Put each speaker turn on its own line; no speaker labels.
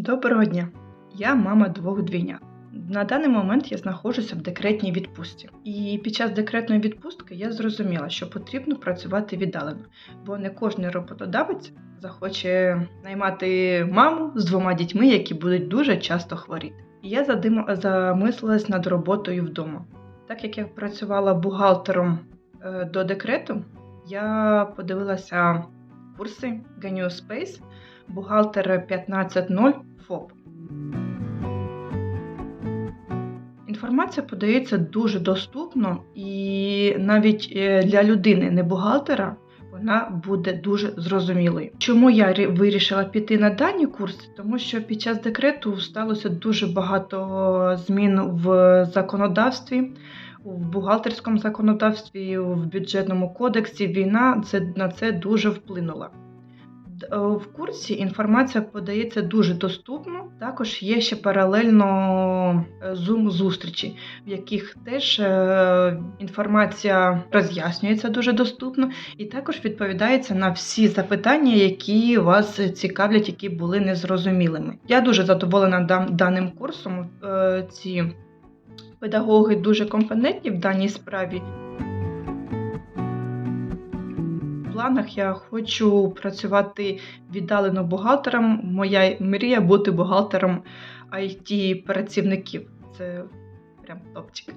Доброго дня! Я мама двох двійнят. На даний момент я знаходжуся в декретній відпустці. І під час декретної відпустки я зрозуміла, що потрібно працювати віддалено, бо не кожен роботодавець захоче наймати маму з двома дітьми, які будуть дуже часто хворіти. І я задим- замислилась над роботою вдома. Так як я працювала бухгалтером е, до декрету, я подивилася курси Genius Space бухгалтер 15.0 ФОП. Інформація подається дуже доступно і навіть е, для людини, не бухгалтера, вона буде дуже зрозумілою. Чому я вирішила піти на дані курси? Тому що під час декрету сталося дуже багато змін в законодавстві, в бухгалтерському законодавстві, в бюджетному кодексі. Війна це, на це дуже вплинула. Е, В курсі інформація подається дуже доступно. Також є ще паралельно зум зустрічі, в яких теж е, інформація роз'яснюється дуже доступно, і також відповідається на всі запитання, які вас цікавлять, які були незрозумілими. Я дуже задоволена дан- даним курсом. Е, Ці педагоги дуже компетентні в даній справі. В планах я хочу працювати віддалено бухгалтером. Моя мрія бути бухгалтером it працівників. Це прям топчик.